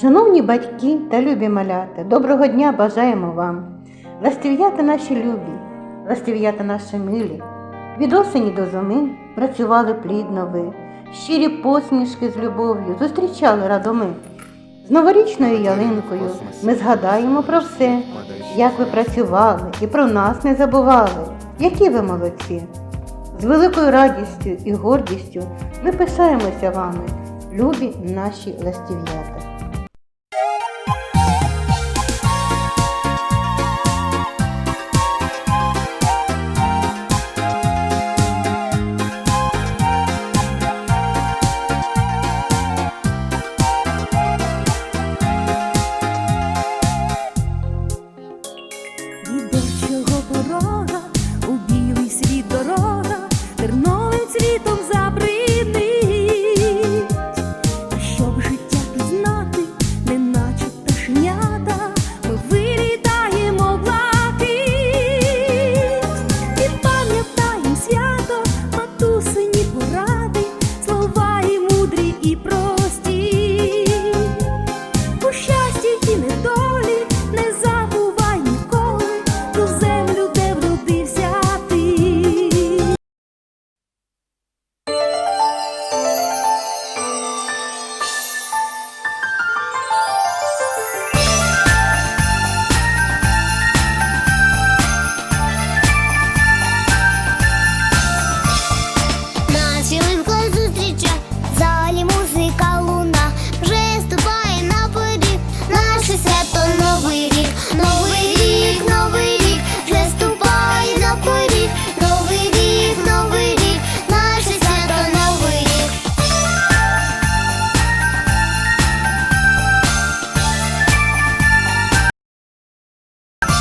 Шановні батьки та любі малята, доброго дня бажаємо вам. Ластів'ята наші любі, ластів'ята наші милі. Від осені до зими працювали плідно ви, щирі посмішки з любов'ю зустрічали радоми. З новорічною ялинкою ми згадаємо про все, як ви працювали і про нас не забували, які ви молодці. З великою радістю і гордістю ми пишаємося вами, любі наші ластів'ята. no.